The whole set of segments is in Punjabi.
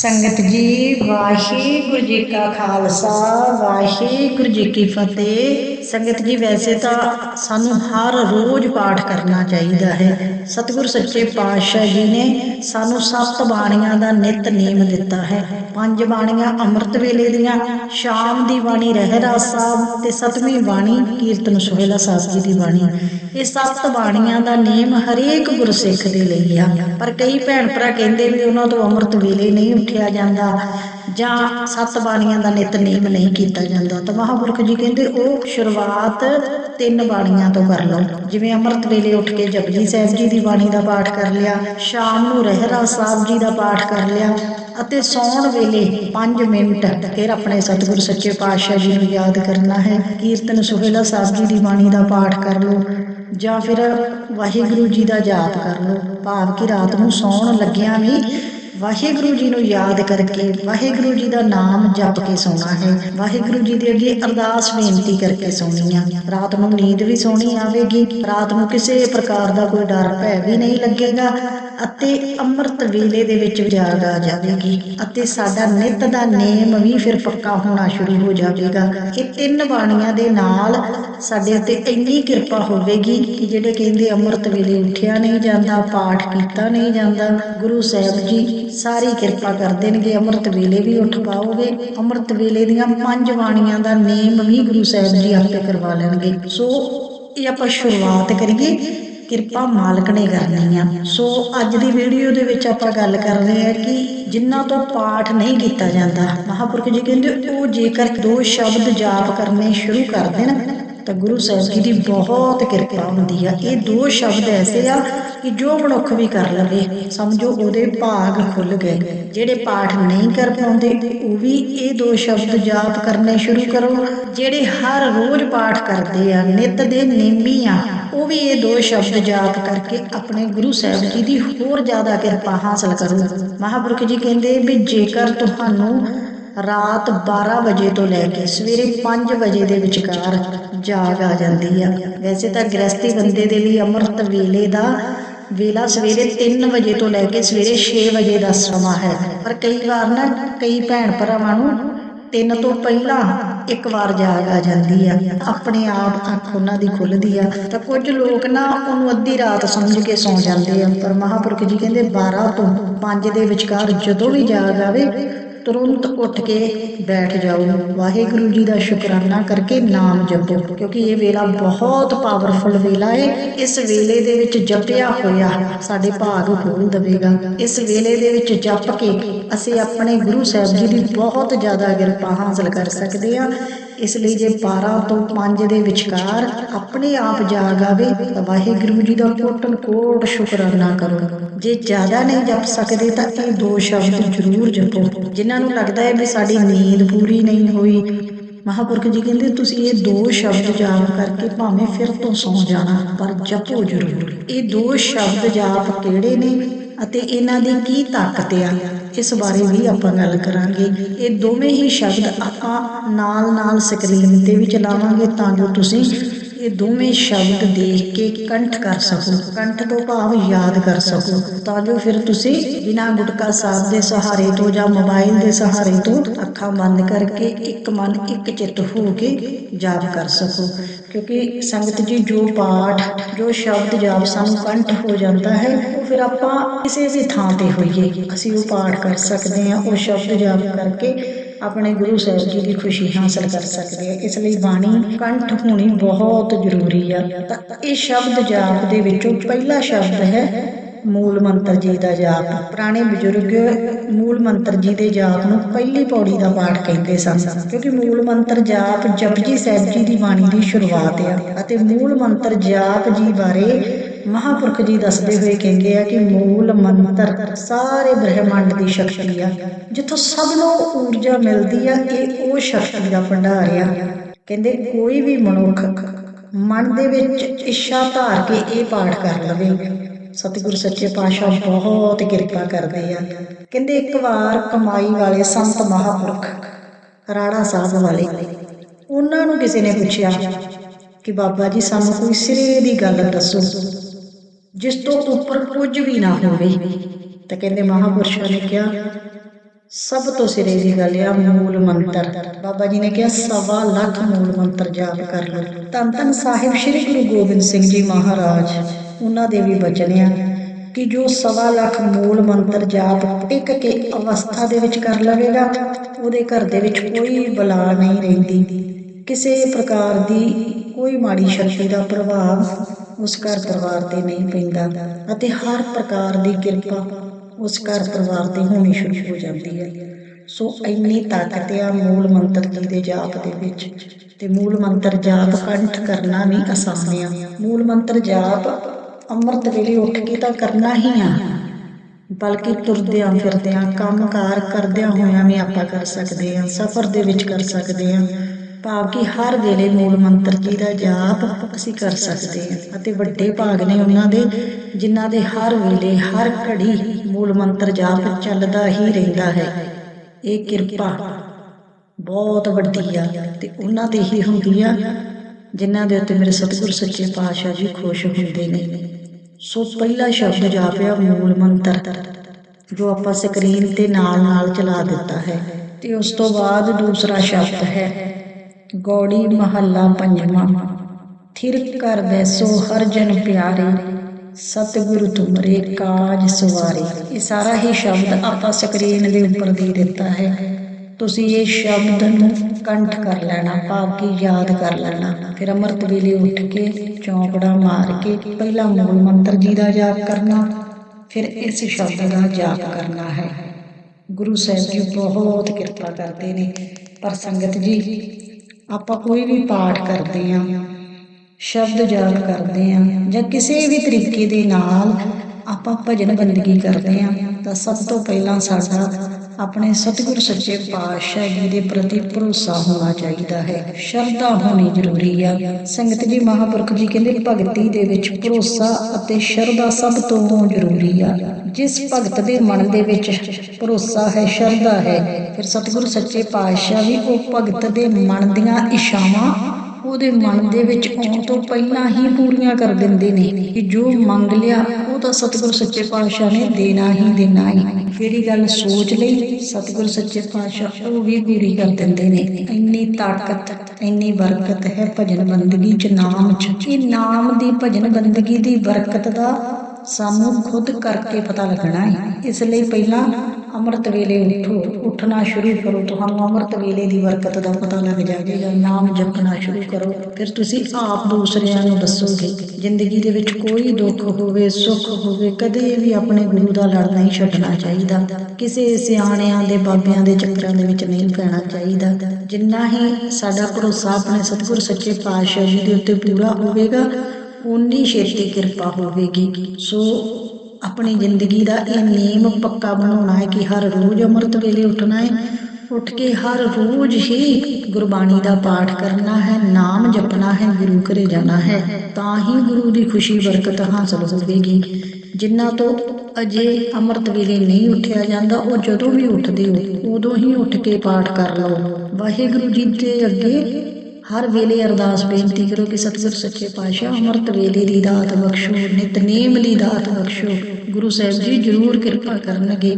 ਸੰਗਤ ਜੀ, ਵਾਹਿਗੁਰੂ ਜੀ ਕਾ ਖਾਲਸਾ, ਵਾਹਿਗੁਰੂ ਜੀ ਕੀ ਫਤਿਹ। ਸੰਗਤ ਜੀ, ਵੈਸੇ ਤਾਂ ਸਾਨੂੰ ਹਰ ਰੋਜ਼ ਪਾਠ ਕਰਨਾ ਚਾਹੀਦਾ ਹੈ। ਸਤਿਗੁਰ ਸੱਚੇ ਪਾਤਸ਼ਾਹ ਜੀ ਨੇ ਸਾਨੂੰ ਸੱਤ ਬਾਣੀਆਂ ਦਾ ਨਿਤ ਨੇਮ ਦਿੱਤਾ ਹੈ। ਪੰਜ ਬਾਣੀਆਂ ਅੰਮ੍ਰਿਤ ਵੇਲੇ ਦੀਆਂ, ਸ਼ਾਮ ਦੀ ਬਾਣੀ ਰਹਿਰਾਸ ਸਾਹਿਬ ਤੇ ਸਤਵੀਂ ਬਾਣੀ ਕੀਰਤਨ ਸੁਹੇਲਾ ਸਾਹਿਬ ਜੀ ਦੀ ਬਾਣੀ। ਇਹ ਸੱਤ ਬਾਣੀਆਂ ਦਾ ਨੇਮ ਹਰੇਕ ਗੁਰਸਿੱਖ ਦੇ ਲਈ ਆ। ਪਰ ਕਈ ਭੈਣ ਭਰਾ ਕਹਿੰਦੇ ਵੀ ਉਹਨਾਂ ਤੋਂ ਅੰਮ੍ਰਿਤ ਵੇਲੇ ਨਹੀਂ ਉੱਠਿਆ ਜਾਂਦਾ ਜਾਂ ਸੱਤ ਬਾਣੀਆਂ ਦਾ ਨਿਤਨੇਮ ਨਹੀਂ ਕੀਤਾ ਜਾਂਦਾ। ਤਾਂ ਮਹਾਂਪੁਰਖ ਜੀ ਕਹਿੰਦੇ, ਉਹ ਸ਼ੁਰੂਆਤ ਤਿੰਨ ਬਾਣੀਆਂ ਤੋਂ ਕਰ ਲਓ। ਜਿਵੇਂ ਅੰਮ੍ਰਿਤ ਵੇਲੇ ਉੱਠ ਕੇ ਜਪਜੀ ਸਾਹਿਬ ਜੀ ਦੀ ਬਾਣੀ ਦਾ ਪਾਠ ਕਰ ਲਿਆ, ਸ਼ਾਮ ਨੂੰ ਰਹਿਰਾ ਸਾਹਿਬ ਜੀ ਦਾ ਪਾਠ ਕਰ ਲਿਆ ਅਤੇ ਸੌਣ ਵੇਲੇ 5 ਮਿੰਟ ਫਿਰ ਆਪਣੇ ਸਤਿਗੁਰ ਸੱਚੇ ਪਾਤਸ਼ਾਹ ਜੀ ਨੂੰ ਯਾਦ ਕਰਨਾ ਹੈ। ਕੀਰਤਨ ਸੁਹੇਲਾ ਸਾਹਿਬ ਜੀ ਦੀ ਬਾਣੀ ਦਾ ਪਾਠ ਕਰ ਲਓ ਜਾਂ ਫਿਰ ਵਾਹਿਗੁਰੂ ਜੀ ਦਾ ਜਾਪ ਕਰ ਲਓ। ਭਾਵ ਕਿ ਰਾਤ ਨੂੰ ਸੌਣ ਲੱਗਿਆਂ ਵੀ ਵਾਹਿਗੁਰੂ ਜੀ ਨੂੰ ਯਾਦ ਕਰਕੇ ਵਾਹਿਗੁਰੂ ਜੀ ਦਾ ਨਾਮ ਜਪ ਕੇ ਸੌਣਾ ਹੈ। ਵਾਹਿਗੁਰੂ ਜੀ ਦੇ ਅੱਗੇ ਅਰਦਾਸ ਬੇਨਤੀ ਕਰਕੇ ਸੌਣੀ ਆ। ਰਾਤ ਨੂੰ ਨੀਂਦ ਵੀ ਸੋਹਣੀ ਆਵੇਗੀ। ਰਾਤ ਨੂੰ ਕਿਸੇ ਪ੍ਰਕਾਰ ਦਾ ਕੋਈ ਡਰ, ਭੈ ਵੀ ਨਹੀਂ ਲੱਗੇਗਾ ਅਤੇ ਅੰਮ੍ਰਿਤ ਵੇਲੇ ਦੇ ਵਿੱਚ ਜਾਗ ਆ ਜਾਵੇਗੀ ਅਤੇ ਸਾਡਾ ਨਿਤ ਦਾ ਨੇਮ ਵੀ ਫਿਰ ਪੱਕਾ ਹੋਣਾ ਸ਼ੁਰੂ ਹੋ ਜਾਵੇਗਾ। ਇਹ ਤਿੰਨ ਬਾਣੀਆਂ ਦੇ ਨਾਲ ਸਾਡੇ ਉੱਤੇ ਇੰਨੀ ਕਿਰਪਾ ਹੋਵੇਗੀ ਕਿ ਜਿਹੜੇ ਕਹਿੰਦੇ ਅੰਮ੍ਰਿਤ ਵੇਲੇ ਉੱਠਿਆ ਨਹੀਂ ਜਾਂਦਾ, ਪਾਠ ਕੀਤਾ ਨਹੀਂ ਜਾਂਦਾ, ਗੁਰੂ ਸਾਹਿਬ ਜੀ ਸਾਰੀ ਕਿਰਪਾ ਕਰ ਦੇਣਗੇ। ਅੰਮ੍ਰਿਤ ਵੇਲੇ ਵੀ ਉੱਠ ਪਾਓਗੇ। ਅੰਮ੍ਰਿਤ ਵੇਲੇ ਦੀਆਂ ਪੰਜ ਬਾਣੀਆਂ ਦਾ ਨੇਮ ਵੀ ਗੁਰੂ ਸਾਹਿਬ ਜੀ ਆਪੇ ਕਰਵਾ ਲੈਣਗੇ। ਸੋ, ਇਹ ਆਪਾਂ ਸ਼ੁਰੂਆਤ ਕਰੀਏ। ਕਿਰਪਾ ਮਾਲਕ ਨੇ ਕਰਨੀ ਆ। ਸੋ, ਅੱਜ ਦੀ ਵੀਡੀਓ ਦੇ ਵਿੱਚ ਆਪਾਂ ਗੱਲ ਕਰ ਰਹੇ ਹਾਂ ਕਿ ਜਿਨ੍ਹਾਂ ਤੋਂ ਪਾਠ ਨਹੀਂ ਕੀਤਾ ਜਾਂਦਾ, ਮਹਾਪੁਰਖ ਜੀ ਕਹਿੰਦੇ, ਉਹ ਜੇਕਰ ਦੋ ਸ਼ਬਦ ਜਾਪ ਕਰਨੇ ਸ਼ੁਰੂ ਕਰ ਦੇਣ ਤਾਂ ਗੁਰੂ ਸਾਹਿਬ ਜੀ ਦੀ ਬਹੁਤ ਕਿਰਪਾ ਹੁੰਦੀ ਆ। ਇਹ ਦੋ ਸ਼ਬਦ ਐਸੇ ਆ ਕਿ ਜੋ ਮਨੁੱਖ ਵੀ ਕਰ ਲਵੇ। ਸਮਝੋ ਉਹਦੇ ਭਾਗ ਖੁੱਲ ਗਏ। ਜਿਹੜੇ ਪਾਠ ਨਹੀਂ ਕਰ ਪਾਉਂਦੇ ਉਹ ਵੀ ਇਹ ਦੋ ਸ਼ਬਦ ਜਾਪ ਕਰਨੇ ਸ਼ੁਰੂ ਕਰੋ। ਜਿਹੜੇ ਹਰ ਰੋਜ਼ ਪਾਠ ਕਰਦੇ ਆ ਨਿਤ ਦੇ ਨੇਮੀ ਆ ਉਹ ਵੀ ਇਹ ਦੋ ਸ਼ਬਦ ਜਾਪ ਕਰਕੇ ਆਪਣੇ ਗੁਰੂ ਸਾਹਿਬ ਜੀ ਦੀ ਹੋਰ ਜ਼ਿਆਦਾ ਕਿਰਪਾ ਹਾਸਲ ਕਰੋ। ਮਹਾਪੁਰਖ ਜੀ ਕਹਿੰਦੇ ਵੀ ਜੇਕਰ ਤੁਹਾਨੂੰ ਰਾਤ 12 ਵਜੇ ਤੋਂ ਲੈ ਕੇ ਸਵੇਰੇ 5 ਵਜੇ ਦੇ ਵਿਚਕਾਰ ਜਾਗ ਆ ਜਾਂਦੀ ਆ। ਵੈਸੇ ਤਾਂ ਗ੍ਰਸਤੀ ਬੰਦੇ ਦੇ ਲਈ ਅੰਮ੍ਰਿਤ ਵੇਲੇ ਦਾ ਵੇਲਾ ਸਵੇਰੇ 3 ਵਜੇ ਤੋਂ ਲੈ ਕੇ ਸਵੇਰੇ 6 ਵਜੇ ਦਾ ਸਮਾਂ ਹੈ। ਪਰ ਕਈ ਵਾਰ ਨਾ ਕਈ ਭੈਣ ਭਰਾਵਾਂ ਨੂੰ ਤਿੰਨ ਤੋਂ ਪਹਿਲਾਂ ਇੱਕ ਵਾਰ ਜਾਗ ਆ ਜਾਂਦੀ ਆ। ਆਪਣੇ ਆਪ ਅੱਖ ਉਹਨਾਂ ਦੀ ਖੁੱਲਦੀ ਆ। ਤਾਂ ਕੁਝ ਲੋਕ ਨਾ ਉਹਨੂੰ ਅੱਧੀ ਰਾਤ ਸਮਝ ਕੇ ਸੌਂ ਜਾਂਦੇ ਆ। ਪਰ ਮਹਾਪੁਰਖ ਜੀ ਕਹਿੰਦੇ 12 ਤੋਂ 5 ਦੇ ਵਿਚਕਾਰ ਜਦੋਂ ਵੀ ਜਾਗ ਆਵੇ ਤੁਰੰਤ ਉੱਠ ਕੇ ਬੈਠ ਜਾਓ। ਵਾਹਿਗੁਰੂ ਜੀ ਦਾ ਸ਼ੁਕਰਾਨਾ ਕਰਕੇ ਨਾਮ ਜਪੋ, ਕਿਉਂਕਿ ਇਹ ਵੇਲਾ ਬਹੁਤ ਪਾਵਰਫੁਲ ਵੇਲਾ ਹੈ ਇਸ ਵੇਲੇ ਦੇ ਵਿੱਚ ਜਪਿਆ ਹੋਇਆ ਸਾਡੇ ਭਾਗ ਖੋਲ ਦੇਵੇਗਾ ਇਸ ਵੇਲੇ ਦੇ ਵਿੱਚ ਜਪ ਕੇ ਅਸੀਂ ਆਪਣੇ ਗੁਰੂ ਸਾਹਿਬ ਜੀ ਦੀ ਬਹੁਤ ਜ਼ਿਆਦਾ ਕਿਰਪਾ ਹਾਸਲ ਕਰ ਸਕਦੇ ਹਾਂ। ਇਸ ਲਈ ਜੇ 12 ਤੋਂ 5 ਦੇ ਵਿਚਕਾਰ ਆਪਣੇ ਆਪ ਜਾਗ ਆਵੇ ਤਾਂ ਵਾਹਿਗੁਰੂ ਜੀ ਦਾ ਕੋਟਨ ਕੋਟ ਸ਼ੁਕਰਾਨਾ ਕਰੋ। ਜੇ ਜ਼ਿਆਦਾ ਨਹੀਂ ਜਪ ਸਕਦੇ ਤਾਂ ਇਹ ਦੋ ਸ਼ਬਦ ਜ਼ਰੂਰ ਜਪੋ, ਜਿਨ੍ਹਾਂ ਨੂੰ ਲੱਗਦਾ ਹੈ ਵੀ ਸਾਡੀ ਨੀਂਦ ਪੂਰੀ ਨਹੀਂ ਹੋਈ। ਮਹਾਪੁਰਖ ਜੀ ਕਹਿੰਦੇ, ਤੁਸੀਂ ਇਹ ਦੋ ਸ਼ਬਦ ਜਾਪ ਕਰਕੇ ਭਾਵੇਂ ਫਿਰ ਤੋਂ ਸੌਂ ਜਾਣਾ, ਪਰ ਜਪੋ ਜ਼ਰੂਰ। ਇਹ ਦੋ ਸ਼ਬਦ ਜਾਪ ਕਿਹੜੇ ਨੇ? ਅਤੇ ਇਹਨਾਂ ਦੀ ਕੀ ਤਾਕਤ ਆ? ਇਸ ਬਾਰੇ ਵੀ ਆਪਾਂ ਗੱਲ ਕਰਾਂਗੇ। ਇਹ ਦੋਵੇਂ ਹੀ ਸ਼ਬਦ ਆਪਾਂ ਨਾਲ-ਨਾਲ ਸਕਰੀਨ ਤੇ ਵੀ ਚਲਾਵਾਂਗੇ ਤਾਂ ਜੋ ਤੁਸੀਂ ਇਹ ਦੋਵੇਂ ਸ਼ਬਦ ਦੇਖ ਕੇ ਕੰਠ ਕਰ ਸਕੋ, ਕੰਠ ਤੋਂ ਭਾਵ ਯਾਦ ਕਰ ਸਕੋ। ਤਾਂ ਜੋ ਫਿਰ ਤੁਸੀਂ ਬਿਨਾਂ ਗੁਟਕਾ ਸਾਹਿਬ ਦੇ ਸਹਾਰੇ ਤੋਂ ਜਾਂ ਮੋਬਾਈਲ ਦੇ ਸਹਾਰੇ ਤੋਂ ਅੱਖਾਂ ਬੰਦ ਕਰਕੇ ਇੱਕ ਮਨ ਇੱਕ ਚਿੱਤ ਹੋ ਕੇ ਜਾਪ ਕਰ ਸਕੋ। ਕਿਉਂਕਿ ਸੰਗਤ ਜੀ ਜੋ ਪਾਠ, ਜੋ ਸ਼ਬਦ ਜਾਪ ਸਾਨੂੰ ਕੰਠ ਹੋ ਜਾਂਦਾ ਹੈ, ਉਹ ਫਿਰ ਆਪਾਂ ਕਿਸੇ ਵੀ ਥਾਂ ਤੇ ਹੋਈਏ। ਅਸੀਂ ਉਹ ਪਾਠ ਕਰ ਸਕਦੇ ਹਾਂ, ਉਹ ਸ਼ਬਦ ਜਾਪ ਕਰਕੇ ਆਪਣੇ ਗੁਰੂ ਸਾਹਿਬ ਜੀ ਦੀ ਖੁਸ਼ੀ ਹਾਸਲ ਕਰ ਸਕਦੇ ਆ। ਇਸ ਲਈ ਬਾਣੀ ਕੰਠ ਹੋਣੀ ਬਹੁਤ ਜ਼ਰੂਰੀ ਆ। ਤਾਂ ਇਹ ਸ਼ਬਦ ਜਾਪ ਦੇ ਵਿੱਚੋਂ ਪਹਿਲਾ ਸ਼ਬਦ ਹੈ ਮੂਲ ਮੰਤਰ ਜੀ ਦਾ ਜਾਪ। ਪੁਰਾਣੇ ਬਜ਼ੁਰਗ ਮੂਲ ਮੰਤਰ ਜੀ ਦੇ ਜਾਪ ਨੂੰ ਪਹਿਲੀ ਪੌੜੀ ਦਾ ਪਾਠ ਕਹਿੰਦੇ ਸਨ, ਕਿਉਂਕਿ ਮੂਲ ਮੰਤਰ ਜਾਪ ਜਪਜੀ ਸਾਹਿਬ ਜੀ ਦੀ ਬਾਣੀ ਦੀ ਸ਼ੁਰੂਆਤ ਆ ਅਤੇ ਮੂਲ ਮੰਤਰ ਜਾਪ ਜੀ ਬਾਰੇ ਮਹਾਪੁਰਖ ਜੀ ਦੱਸਦੇ ਹੋਏ ਕਹਿੰਦੇ ਆ ਕਿ ਮੂਲ ਮੰਤਰ ਸਾਰੇ ਬ੍ਰਹਿਮੰਡ ਦੀ ਸ਼ਕਤੀ ਆ। ਜਿੱਥੋਂ ਸਭ ਨੂੰ ਊਰਜਾ ਮਿਲਦੀ ਆ, ਇਹ ਉਹ ਸ਼ਕਤੀ ਦਾ ਭੰਡਾਰ ਆ। ਕਹਿੰਦੇ ਕੋਈ ਵੀ ਮਨੁੱਖ ਮਨ ਦੇ ਵਿੱਚ ਇੱਛਾ ਧਾਰ ਕੇ ਇਹ ਪਾਠ ਕਰ ਲਵੇ। ਸਤਿਗੁਰ ਸੱਚੇ ਪਾਤਸ਼ਾਹ ਬਹੁਤ ਕਿਰਪਾ ਕਰਦੇ ਆ। ਕਹਿੰਦੇ ਇੱਕ ਵਾਰ ਕਮਾਈ ਵਾਲੇ ਸੰਤ ਮਹਾਪੁਰਖ ਰਾਣਾ ਸਾਹਿਬ ਵਾਲੇ, ਉਹਨਾਂ ਨੂੰ ਕਿਸੇ ਨੇ ਪੁੱਛਿਆ ਕਿ ਬਾਬਾ ਜੀ ਸਾਨੂੰ ਕੋਈ ਸਿਰੇ ਦੀ ਗੱਲ ਦੱਸੋ। ਜਿਸ ਤੋਂ ਉੱਪਰ ਕੁਝ ਵੀ ਨਾ ਹੋਵੇ। ਤਾਂ ਕਹਿੰਦੇ ਮਹਾਪੁਰਸ਼ਾਂ ਨੇ ਕਿਹਾ, ਸਭ ਤੋਂ ਸਿਰੇ ਦੀ ਗੱਲ ਆ, ਮੂਲ ਮੰਤਰ। ਬਾਬਾ ਜੀ ਨੇ ਕਿਹਾ, ਸਵਾ ਲੱਖ ਮੂਲ ਮੰਤਰ ਜਾਪ ਕਰ ਲਓ। ਧੰਨ ਧੰਨ ਸਾਹਿਬ ਸ੍ਰੀ ਗੁਰੂ ਗੋਬਿੰਦ ਸਿੰਘ ਜੀ ਮਹਾਰਾਜ, ਉਹਨਾਂ ਦੇ ਵੀ ਬਚਨ ਆ ਕਿ ਜੋ ਸਵਾ ਲੱਖ ਮੂਲ ਮੰਤਰ ਜਾਪ ਟਿਕ ਕੇ ਅਵਸਥਾ ਦੇ ਵਿੱਚ ਕਰ ਲਵੇਗਾ, ਉਹਦੇ ਘਰ ਦੇ ਵਿੱਚ ਕੋਈ ਬਲਾ ਨਹੀਂ ਰਹਿੰਦੀ। ਕਿਸੇ ਪ੍ਰਕਾਰ ਦੀ ਕੋਈ ਮਾੜੀ ਸ਼ਕਤੀ ਦਾ ਪ੍ਰਭਾਵ ਉਸ ਘਰ ਪਰਿਵਾਰ ਤੇ ਨਹੀਂ ਪੈਂਦਾ ਅਤੇ ਹਰ ਪ੍ਰਕਾਰ ਦੀ ਕਿਰਪਾ ਉਸ ਘਰ ਪਰਿਵਾਰ ਤੇ ਹੋਣੀ ਸ਼ੁਰੂ ਹੋ ਜਾਂਦੀ ਹੈ। ਸੋ ਇੰਨੀ ਤਾਕਤ ਆ ਮੂਲ ਮੰਤਰ ਜੀ ਦੇ ਜਾਪ ਦੇ ਵਿੱਚ ਤੇ ਮੂਲ ਮੰਤਰ ਜਾਪ ਕੰਠ ਕਰਨਾ ਵੀ ਆਸਾਨ ਆ। ਮੂਲ ਮੰਤਰ ਜਾਪ ਅੰਮ੍ਰਿਤ ਵੇਲੇ ਉੱਠ ਕੇ ਤਾਂ ਕਰਨਾ ਹੀ ਆ, ਬਲਕਿ ਤੁਰਦਿਆਂ ਫਿਰਦਿਆਂ, ਕੰਮਕਾਰ ਕਰਦਿਆਂ ਹੋਇਆਂ ਵੀ ਆਪਾਂ ਕਰ ਸਕਦੇ ਹਾਂ, ਸਫ਼ਰ ਦੇ ਵਿੱਚ ਕਰ ਸਕਦੇ ਹਾਂ। ਭਾਵ ਕਿ ਹਰ ਵੇਲੇ ਮੂਲ ਮੰਤਰ ਜੀ ਦਾ ਜਾਪ ਅਸੀਂ ਕਰ ਸਕਦੇ ਹਾਂ ਅਤੇ ਵੱਡੇ ਭਾਗ ਨੇ ਉਹਨਾਂ ਦੇ, ਜਿਨ੍ਹਾਂ ਦੇ ਹਰ ਵੇਲੇ, ਹਰ ਘੜੀ ਮੂਲ ਮੰਤਰ ਜਾਪ ਚੱਲਦਾ ਹੀ ਰਹਿੰਦਾ ਹੈ। ਇਹ ਕਿਰਪਾ ਬਹੁਤ ਵੱਡੀ ਆ ਤੇ ਉਹਨਾਂ ਤੇ ਹੀ ਹੁੰਦੀ ਆ, ਜਿਨ੍ਹਾਂ ਦੇ ਉੱਤੇ ਮੇਰੇ ਸਤਿਗੁਰ ਸੱਚੇ ਪਾਤਸ਼ਾਹ ਜੀ ਖੁਸ਼ ਹੁੰਦੇ ਨੇ। ਸੋ ਪਹਿਲਾ ਸ਼ਬਦ ਜਾਪਿਆ ਮੂਲ ਮੰਤਰ, ਜੋ ਆਪਾਂ ਸਕਰੀਨ ਤੇ ਨਾਲ ਨਾਲ ਚਲਾ ਦਿੱਤਾ ਹੈ ਤੇ ਉਸ ਤੋਂ ਬਾਅਦ ਦੂਸਰਾ ਸ਼ਬਦ ਹੈ ਗੌੜੀ ਮਹੱਲਾ ਪੰਜਵਾਂ। ਥਿਰ ਕਰ ਬੈਸੋ ਹਰ ਜਨ ਪਿਆਰੇ, ਸਤਿਗੁਰੂ ਤੁਮਰੇ ਕਾਜ ਸਵਾਰੇ। ਇਹ ਸਾਰਾ ਹੀ ਸ਼ਬਦ ਆਪਾਂ ਸਕਰੀਨ ਦੇ ਉੱਪਰ ਦੇ ਦਿੱਤਾ ਹੈ। ਤੁਸੀਂ ਇਹ ਸ਼ਬਦ ਨੂੰ ਕੰਠ ਕਰ ਲੈਣਾ, ਭਾਵ ਕਿ ਯਾਦ ਕਰ ਲੈਣਾ। ਫਿਰ ਅੰਮ੍ਰਿਤ ਵੇਲੇ ਉੱਠ ਕੇ ਚੌਂਕੜਾ ਮਾਰ ਕੇ ਪਹਿਲਾ ਮੂਲ ਮੰਤਰ ਜੀ ਦਾ ਜਾਪ ਕਰਨਾ, ਫਿਰ ਇਸ ਸ਼ਬਦ ਦਾ ਜਾਪ ਕਰਨਾ ਹੈ। ਗੁਰੂ ਸਾਹਿਬ ਜੀ ਬਹੁਤ ਕਿਰਪਾ ਕਰਦੇ ਨੇ। ਪਰ ਸੰਗਤ ਜੀ ਆਪਾਂ ਕੋਈ ਵੀ ਪਾਠ ਕਰਦੇ ਆਂ ਸ਼ਬਦ ਜਾਪ ਕਰਦੇ ਆਂ ਜਾਂ ਕਿਸੇ ਵੀ ਤਰੀਕੇ ਦੇ ਨਾਲ ਆਪਾਂ ਭਜਨ ਬੰਦਗੀ ਕਰਦੇ ਆਂ ਤਾਂ ਸਭ ਤੋਂ ਪਹਿਲਾਂ ਸਾਡਾ ਆਪਣੇ ਸਤਿਗੁਰ ਸੱਚੇ ਪਾਤਸ਼ਾਹ ਜੀ ਦੇ ਪ੍ਰਤੀ ਭਰੋਸਾ ਹੋਣਾ ਚਾਹੀਦਾ ਹੈ। ਸ਼ਰਧਾ ਹੋਣੀ ਜ਼ਰੂਰੀ ਆ। ਸੰਗਤ ਜੀ, ਮਹਾਪੁਰਖ ਜੀ ਕਹਿੰਦੇ ਭਗਤੀ ਦੇ ਵਿੱਚ ਭਰੋਸਾ ਅਤੇ ਸ਼ਰਧਾ ਸਭ ਤੋਂ ਜ਼ਰੂਰੀ ਆ। ਜਿਸ ਭਗਤ ਦੇ ਮਨ ਦੇ ਵਿੱਚ ਭਰੋਸਾ ਹੈ, ਸ਼ਰਧਾ ਹੈ, ਫਿਰ ਸਤਿਗੁਰ ਸੱਚੇ ਪਾਤਸ਼ਾਹ ਵੀ ਉਹ ਭਗਤ ਦੇ ਮਨ ਦੀਆਂ ਇਸ਼ਾਵਾਂ ਉਹਦੇ ਮਨ ਦੇ ਵਿੱਚ ਆਉਣ ਤੋਂ ਪਹਿਲਾਂ ਹੀ ਪੂਰੀਆਂ ਕਰ ਦਿੰਦੇ ਨੇ ਕਿ ਜੋ ਮੰਗ ਲਿਆ, ਉਹ ਤਾਂ ਸਤਿਗੁਰ ਸੱਚੇ ਪਾਤਸ਼ਾਹ ਨੇ ਦੇਣਾ ਹੀ ਦੇਣਾ ਹੀ ਜਿਹੜੀ ਗੱਲ ਸੋਚ ਲਈ, ਸਤਿਗੁਰ ਸੱਚੇ ਪਾਤਸ਼ਾਹ ਉਹ ਵੀ ਪੂਰੀ ਕਰ ਦਿੰਦੇ ਨੇ। ਇੰਨੀ ਤਾਕਤ, ਇੰਨੀ ਬਰਕਤ ਹੈ ਭਜਨ ਬੰਦਗੀ ਚ, ਨਾਮ ਚ। ਇਹ ਨਾਮ ਦੀ ਭਜਨ ਬੰਦਗੀ ਦੀ ਬਰਕਤ ਦਾ ਸਾਨੂੰ ਖੁਦ ਕਰਕੇ ਪਤਾ ਲੱਗਣਾ ਹੈ। ਇਸ ਲਈ ਪਹਿਲਾਂ ਅੰਮ੍ਰਿਤ ਵੇਲੇ ਉਠੋ। ਉੱਠਣਾ ਸ਼ੁਰੂ ਕਰੋ। ਤੁਹਾਨੂੰ ਅੰਮ੍ਰਿਤ ਵੇਲੇ ਦੀ ਬਰਕਤ ਦਾ ਪਤਾ ਲੱਗ ਜਾਵੇਗਾ। ਨਾਮ ਜਪਣਾ ਸ਼ੁਰੂ ਕਰੋ। ਫਿਰ ਤੁਸੀਂ ਆਪ ਦੂਸਰਿਆਂ ਨੂੰ ਦੱਸੋਗੇ। ਜ਼ਿੰਦਗੀ ਦੇ ਵਿੱਚ ਕੋਈ ਦੁੱਖ ਹੋਵੇ, ਸੁੱਖ ਹੋਵੇ, ਕਦੇ ਵੀ ਆਪਣੇ ਗੁਰੂ ਦਾ ਲੜ ਨਹੀਂ ਛੱਡਣਾ ਚਾਹੀਦਾ। ਕਿਸੇ ਸਿਆਣਿਆਂ ਦੇ, ਬਾਬਿਆਂ ਦੇ ਚੱਕਰਾਂ ਦੇ ਵਿੱਚ ਨਹੀਂ ਪੈਣਾ ਚਾਹੀਦਾ। ਜਿੰਨਾ ਹੀ ਸਾਡਾ ਭਰੋਸਾ ਆਪਣੇ ਸਤਿਗੁਰ ਸੱਚੇ ਪਾਤਸ਼ਾਹ ਜੀ ਦੇ ਉੱਤੇ ਪੂਰਾ ਹੋਵੇਗਾ ਉਨੀ ਛੇਤੀ ਕਿਰਪਾ ਹੋਵੇਗੀ। ਸੋ ਆਪਣੀ ਜ਼ਿੰਦਗੀ ਦਾ ਇਹ ਨੇਮ ਪੱਕਾ ਬਣਾਉਣਾ ਹੈ ਕਿ ਹਰ ਰੋਜ਼ ਅੰਮ੍ਰਿਤ ਵੇਲੇ ਉੱਠਣਾ ਹੈ। ਉੱਠ ਕੇ ਹਰ ਰੋਜ਼ ਹੀ ਗੁਰਬਾਣੀ ਦਾ ਪਾਠ ਕਰਨਾ ਹੈ, ਨਾਮ ਜਪਣਾ ਹੈ, ਗੁਰੂ ਘਰੇ ਜਾਣਾ ਹੈ। ਤਾਂ ਹੀ ਗੁਰੂ ਦੀ ਖੁਸ਼ੀ, ਬਰਕਤ, ਹਾਸਲ ਹੋਵੇਗੀ। ਜਿਨ੍ਹਾਂ ਤੋਂ ਅਜੇ ਅੰਮ੍ਰਿਤ ਵੇਲੇ ਨਹੀਂ ਉੱਠਿਆ ਜਾਂਦਾ, ਉਹ ਜਦੋਂ ਵੀ ਉੱਠਦੇ ਹੋ, ਉਦੋਂ ਹੀ ਉੱਠ ਕੇ ਪਾਠ ਕਰ ਲਓ। ਵਾਹਿਗੁਰੂ ਜੀ ਦੇ ਅੱਗੇ ਹਰ ਵੇਲੇ ਅਰਦਾਸ ਬੇਨਤੀ ਕਰੋ ਕਿ ਸਤਿਗੁਰ ਸੱਚੇ ਪਾਤਸ਼ਾਹ ਅੰਮ੍ਰਿਤ ਵੇਲੇ ਦੀ ਦਾਤ ਬਖਸ਼ੋ ਨਿਤਨੇਮ ਦੀ ਦਾਤ ਬਖਸ਼ੋ। ਗੁਰੂ ਸਾਹਿਬ ਜੀ ਜ਼ਰੂਰ ਕਿਰਪਾ ਕਰਨਗੇ।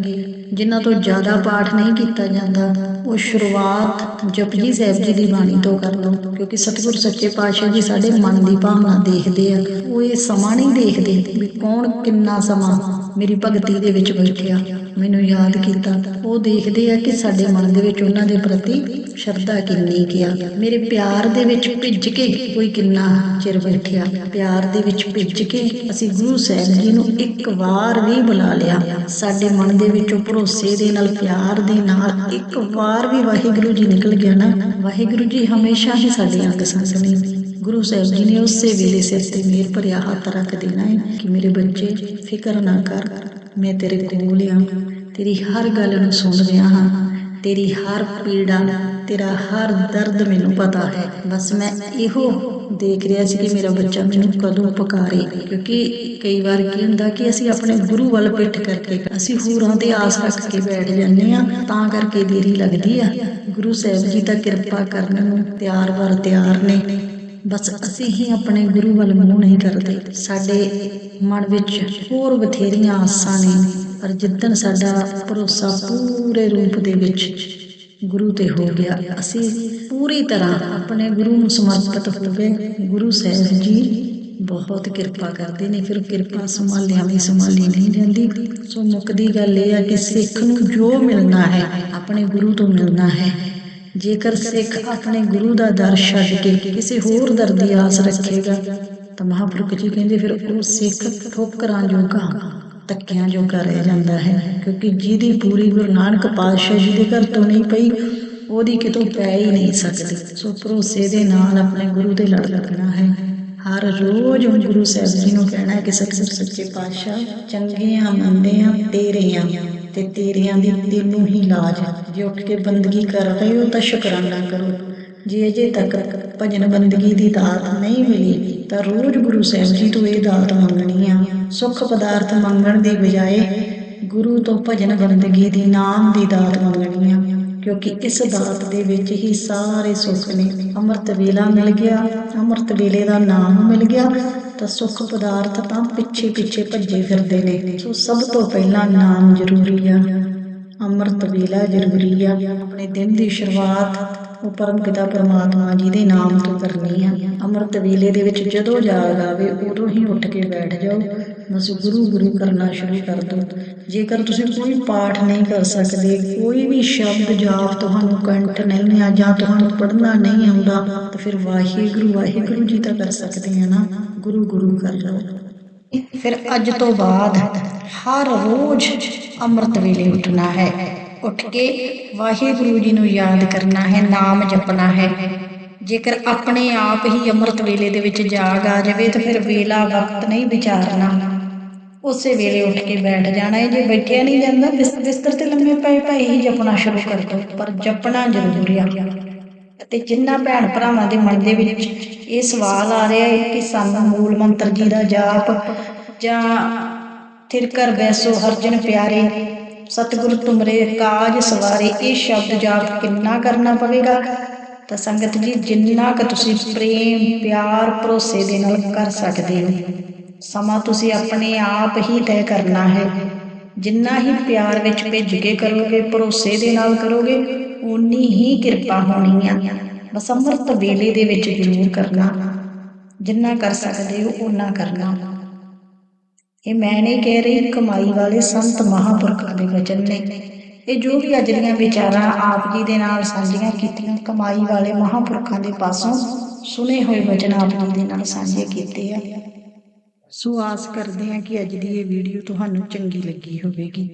ਜਿਨ੍ਹਾਂ ਤੋਂ ਜ਼ਿਆਦਾ ਪਾਠ ਨਹੀਂ ਕੀਤਾ ਜਾਂਦਾ, ਉਹ ਸ਼ੁਰੂਆਤ ਜਪਜੀ ਸਾਹਿਬ ਜੀ ਦੀ ਬਾਣੀ ਤੋਂ ਕਰ ਲਓ, ਕਿਉਂਕਿ ਸਤਿਗੁਰ ਸੱਚੇ ਪਾਤਸ਼ਾਹ ਜੀ ਸਾਡੇ ਮਨ ਦੀ ਭਾਵਨਾ ਦੇਖਦੇ ਆ। ਉਹ ਇਹ ਸਮਾਂ ਨਹੀਂ ਦੇਖਦੇ ਵੀ ਕੌਣ ਕਿੰਨਾ ਸਮਾਂ ਮੇਰੀ ਭਗਤੀ ਦੇ ਵਿੱਚ ਬੈਠਿਆ। ਮੈਨੂੰ ਯਾਦ ਕੀਤਾ। ਉਹ ਦੇਖਦੇ ਆ ਕਿ ਸਾਡੇ ਮਨ ਦੇ ਵਿੱਚ ਉਹਨਾਂ ਦੇ ਪ੍ਰਤੀ ਸ਼ਰਧਾ ਕਿੰਨੀ ਗਿਆ ਮੇਰੇ ਪਿਆਰ ਦੇ ਵਿੱਚ ਭਿੱਜ ਕੇ ਕੋਈ ਕਿੰਨਾ ਚਿਰ ਬੈਠਿਆ ਪਿਆਰ ਦੇ ਵਿੱਚ ਭਿੱਜ ਕੇ ਅਸੀਂ ਗੁਰੂ ਸਾਹਿਬ ਜੀ ਨੂੰ ਇੱਕ ਵਾਰ ਵੀ ਬੁਲਾ ਲਿਆ। ਸਾਡੇ ਮਨ ਦੇ ਵਿੱਚੋਂ ਭਰੋਸੇ ਦੇ ਨਾਲ, ਪਿਆਰ ਦੇ ਨਾਲ ਇੱਕ ਵਾਰ ਵੀ ਵਾਹਿਗੁਰੂ ਜੀ ਨਿਕਲ ਗਿਆ ਨਾ, ਵਾਹਿਗੁਰੂ ਜੀ ਹਮੇਸ਼ਾ ਹੀ ਸਾਡੇ ਅੰਗ ਸੰਗ ਨੇ ਗੁਰੂ ਸਾਹਿਬ ਜੀ ਨੇ ਉਸੇ ਵੇਲੇ ਸਿਰ ਤੇ ਮੇਰ ਭਰਿਆ ਹੱਥ ਰੱਖ ਦੇਣਾ ਹੈ ਕਿ ਮੇਰੇ ਬੱਚੇ ਫਿਕਰ ਨਾ ਕਰ। ਮੈਂ ਤੇਰੇ ਕੋਲ ਆ ਤੇਰੀ ਹਰ ਗੱਲ ਨੂੰ ਸੁਣ ਰਿਹਾ ਹਾਂ। ਤੇਰੀ ਹਰ ਪੀੜਾ, ਤੇਰਾ ਹਰ ਦਰਦ ਮੈਨੂੰ ਪਤਾ ਹੈ। ਬਸ ਮੈਂ ਇਹੋ ਦੇਖ ਰਿਹਾ ਸੀ ਕਿ ਮੇਰਾ ਬੱਚਾ ਮੈਨੂੰ ਕਦੋਂ ਪੁਕਾਰੇ। ਕਿਉਂਕਿ ਕਈ ਵਾਰ ਕੀ ਹੁੰਦਾ ਕਿ ਅਸੀਂ ਆਪਣੇ ਗੁਰੂ ਵੱਲ ਪਿੱਠ ਕਰਕੇ ਅਸੀਂ ਹੋਰਾਂ ਤੇ ਆਸ ਰੱਖ ਕੇ ਬੈਠ ਜਾਂਦੇ ਆ ਤਾਂ ਕਰਕੇ ਦੇਰੀ ਲੱਗਦੀ ਆ। ਗੁਰੂ ਸਾਹਿਬ ਜੀ ਤਾਂ ਕਿਰਪਾ ਕਰਨ ਨੂੰ ਤਿਆਰ ਵਰ ਤਿਆਰ ਨੇ। ਬਸ ਅਸੀਂ ਹੀ ਆਪਣੇ ਗੁਰੂ ਵੱਲ ਮੂੰਹ ਨਹੀਂ ਕਰਦੇ। ਸਾਡੇ ਮਨ ਵਿੱਚ ਹੋਰ ਬਥੇਰੀਆਂ ਆਸਾਂ ਨੇ, ਪਰ ਜਿੱਦਣ ਸਾਡਾ ਭਰੋਸਾ ਪੂਰੇ ਰੂਪ ਦੇ ਵਿੱਚ ਗੁਰੂ ਤੇ ਹੋ ਗਿਆ, ਅਸੀਂ ਪੂਰੀ ਤਰ੍ਹਾਂ ਆਪਣੇ ਗੁਰੂ ਨੂੰ ਸਮਰਪਿਤ ਹੋ ਗਏ। ਗੁਰੂ ਸਾਹਿਬ ਜੀ ਬਹੁਤ ਕਿਰਪਾ ਕਰਦੇ ਨੇ, ਫਿਰ ਕਿਰਪਾ ਸੰਭਾਲਿਆ ਵੀ ਸੰਭਾਲੀ ਨਹੀਂ ਜਾਂਦੀ। ਸੋ ਮੁੱਕਦੀ ਗੱਲ ਇਹ ਆ ਕਿ ਸਿੱਖ ਨੂੰ ਜੋ ਮਿਲਣਾ ਹੈ, ਆਪਣੇ ਗੁਰੂ ਤੋਂ ਮਿਲਣਾ ਹੈ। ਜੇਕਰ ਸਿੱਖ ਆਪਣੇ ਗੁਰੂ ਦਾ ਦਰ ਛੱਡ ਕੇ ਕਿਸੇ ਹੋਰ ਦਰ ਦੀ ਆਸ ਰੱਖੇਗਾ, ਤਾਂ ਮਹਾਂਪੁਰਖ ਜੀ ਕਹਿੰਦੇ ਫਿਰ ਉਹ ਸਿੱਖ ਠੋਕਰਾਂ ਜੋਗਾ, ਧੱਕਿਆਂ ਜੋਗਾ ਰਹਿ ਜਾਂਦਾ ਹੈ, ਕਿਉਂਕਿ ਜਿਹਦੀ ਪੂਰੀ ਗੁਰੂ ਨਾਨਕ ਪਾਤਸ਼ਾਹ ਜੀ ਦੇ ਘਰ ਤੋਂ ਨਹੀਂ ਪਈ, ਉਹਦੀ ਕਿਤੋਂ ਪੈ ਹੀ ਨਹੀਂ ਸਕਦੀ। ਸੋ ਭਰੋਸੇ ਦੇ ਨਾਲ ਆਪਣੇ ਗੁਰੂ ਦੇ ਲੜ ਲੱਗਣਾ ਹੈ। ਹਰ ਰੋਜ਼ ਉਹ ਗੁਰੂ ਸਾਹਿਬ ਜੀ ਨੂੰ ਕਹਿਣਾ ਹੈ ਕਿ ਸਤਿਗੁਰ ਸੱਚੇ ਪਾਤਸ਼ਾਹ, ਚੰਗੀਆਂ ਤੇਰੇ ਆ ਤੇ ਤੇਰੀਆਂ ਦੀ ਤੈਨੂੰ ਹੀ ਲਾਜ ਜੇ ਉੱਠ ਕੇ ਬੰਦਗੀ ਕਰ ਰਹੇ ਹੋ ਤਾਂ ਸ਼ੁਕਰਾਨਾ ਕਰੋ। ਜੇ ਅਜੇ ਤੱਕ ਭਜਨ ਬੰਦਗੀ ਦੀ ਦਾਤ ਨਹੀਂ ਮਿਲੀ, ਤਾਂ ਰੋਜ਼ ਗੁਰੂ ਸਾਹਿਬ ਜੀ ਤੋਂ ਇਹ ਦਾਤ ਮੰਗਣੀ ਆ। ਸੁੱਖ ਪਦਾਰਥ ਮੰਗਣ ਦੀ ਬਜਾਏ ਗੁਰੂ ਤੋਂ ਭਜਨ ਬੰਦਗੀ ਦੀ ਨਾਮ ਦੀ ਦਾਤ ਮੰਗਣੀ ਆ। ਕਿਉਂਕਿ ਇਸ ਦਾਤ ਦੇ ਵਿੱਚ ਹੀ ਸਾਰੇ ਸੁੱਖ ਨੇ। ਅੰਮ੍ਰਿਤ ਵੇਲਾ ਮਿਲ ਗਿਆ। ਅੰਮ੍ਰਿਤ ਵੇਲੇ ਦਾ ਨਾਮ ਮਿਲ ਗਿਆ। ਤਾਂ ਸੁੱਖ ਪਦਾਰਥ ਤਾਂ ਪਿੱਛੇ ਪਿੱਛੇ ਭੱਜੇ ਫਿਰਦੇ ਨੇ। ਸੋ ਸਭ ਤੋਂ ਪਹਿਲਾਂ ਨਾਮ ਜ਼ਰੂਰੀ ਆ। ਅੰਮ੍ਰਿਤ ਵੇਲਾ ਜ਼ਰੂਰੀ ਆ। ਆਪਣੇ ਦਿਨ ਦੀ ਸ਼ੁਰੂਆਤ ਉਹ ਪਰਮ ਪਿਤਾ ਪਰਮਾਤਮਾ ਜੀ ਦੇ ਨਾਮ ਤੋਂ ਕਰਨੀ ਆ। ਅੰਮ੍ਰਿਤ ਵੇਲੇ ਦੇ ਵਿੱਚ ਜਦੋਂ ਜਾਗ ਆਵੇ, ਉਦੋਂ ਹੀ ਉੱਠ ਕੇ ਬੈਠ ਜਾਓ। ਬਸ ਗੁਰੂ ਗੁਰੂ ਕਰਨਾ ਸ਼ੁਰੂ ਕਰ ਦਿਓ ਜੇਕਰ ਤੁਸੀਂ ਕੋਈ ਪਾਠ ਨਹੀਂ ਕਰ ਸਕਦੇ, ਕੋਈ ਵੀ ਸ਼ਬਦ ਜਾਪ ਤੁਹਾਨੂੰ ਕੰਠ ਨਹੀਂ ਆ ਜਾਂ ਤੁਹਾਨੂੰ ਪੜ੍ਹਨਾ ਨਹੀਂ ਆਉਂਦਾ, ਤਾਂ ਫਿਰ ਵਾਹਿਗੁਰੂ ਵਾਹਿਗੁਰੂ ਜੀ ਤਾਂ ਕਰ ਸਕਦੇ ਆ ਨਾ। ਗੁਰੂ ਗੁਰੂ ਕਰ ਲਓ। ਫਿਰ ਅੱਜ ਤੋਂ ਬਾਅਦ ਹਰ ਰੋਜ਼ ਅੰਮ੍ਰਿਤ ਵੇਲੇ ਉੱਠਣਾ ਹੈ। ਉੱਠ ਕੇ ਵਾਹਿਗੁਰੂ ਜੀ ਨੂੰ ਯਾਦ ਕਰਨਾ ਹੈ, ਨਾਮ ਜਪਣਾ ਹੈ। ਜੇਕਰ ਆਪਣੇ ਆਪ ਹੀ ਅੰਮ੍ਰਿਤ ਵੇਲੇ ਦੇ ਵਿੱਚ ਜਾਗ ਆ ਜਾਵੇ, ਤਾਂ ਫਿਰ ਵੇਲਾ ਵਕਤ ਨਹੀਂ ਵਿਚਾਰਨਾ। ਉਸੇ ਵੇਲੇ ਉੱਠ ਕੇ ਬੈਠ ਜਾਣਾ ਹੈ। ਜੇ ਬੈਠਿਆ ਨਹੀਂ ਜਾਂਦਾ, ਬਿਸ- ਬਿਸਤਰ ਤੇ ਲੰਮੇ ਪਏ ਪਏ ਹੀ ਜਪਣਾ ਸ਼ੁਰੂ ਕਰ ਦਿਓ ਪਰ ਜਪਣਾ ਜ਼ਰੂਰੀ ਆ। ਅਤੇ ਜਿੰਨਾ ਭੈਣ ਭਰਾਵਾਂ ਦੇ ਮਨ ਦੇ ਵਿੱਚ ਇਹ ਸਵਾਲ ਆ ਰਿਹਾ ਹੈ ਕਿ ਸਾਨੂੰ ਮੂਲ ਮੰਤਰ ਜੀ ਦਾ ਜਾਪ ਜਾਂ ਥਿਰਕਰ ਬੈਸੋ ਹਰਜਨ ਪਿਆਰੇ ਸਤਿਗੁਰ ਤੁਮਰੇ ਕਾਜ ਸਵਾਰੇ, ਇਹ ਸ਼ਬਦ ਜਾਪ ਕਿੰਨਾ ਕਰਨਾ ਪਵੇਗਾ? ਤਾਂ ਸੰਗਤ ਜੀ, ਜਿੰਨਾ ਕੁ ਤੁਸੀਂ ਪ੍ਰੇਮ, ਪਿਆਰ, ਭਰੋਸੇ ਦੇ ਨਾਲ ਕਰ ਸਕਦੇ ਹੋ, ਸਮਾਂ ਤੁਸੀਂ ਆਪਣੇ ਆਪ ਹੀ ਤੈਅ ਕਰਨਾ ਹੈ। ਜਿੰਨਾ ਹੀ ਪਿਆਰ ਵਿੱਚ ਭਿੱਜ ਕੇ ਕਰੋਗੇ, ਭਰੋਸੇ ਦੇ ਨਾਲ ਕਰੋਗੇ ਉਨੀ ਹੀ ਕਿਰਪਾ ਹੋਣੀ ਆ। ਬਸ ਅੰਮ੍ਰਿਤ ਵੇਲੇ ਦੇ ਵਿੱਚ ਜ਼ਰੂਰ ਕਰਨਾ। ਜਿੰਨਾ ਕਰ ਸਕਦੇ ਹੋ, ਓਨਾ ਕਰਨਾ। ਇਹ ਮੈਂ ਨਹੀਂ ਕਹਿ ਰਹੀ ਕਮਾਈ ਵਾਲੇ ਸੰਤ ਮਹਾਂਪੁਰਖਾਂ ਦੇ ਵਚਨ ਨੇ। ਇਹ ਜੋ ਵੀ ਅੱਜ ਦੀਆਂ ਵਿਚਾਰਾਂ ਆਪ ਜੀ ਦੇ ਨਾਲ ਸਾਂਝੀਆਂ ਕੀਤੀਆਂ ਕਮਾਈ ਵਾਲੇ ਮਹਾਂਪੁਰਖਾਂ ਦੇ ਪਾਸੋਂ ਸੁਨੇ ਹੋਏ ਵਚਨ ਆਪ ਜੀ ਦੇ ਨਾਲ ਸਾਂਝੇ ਕੀਤੇ ਆ। ਸੋ ਆਸ ਕਰਦੇ ਹਾਂ ਕਿ ਅੱਜ ਦੀ ਇਹ ਵੀਡੀਓ ਤੁਹਾਨੂੰ ਚੰਗੀ ਲੱਗੀ ਹੋਵੇਗੀ।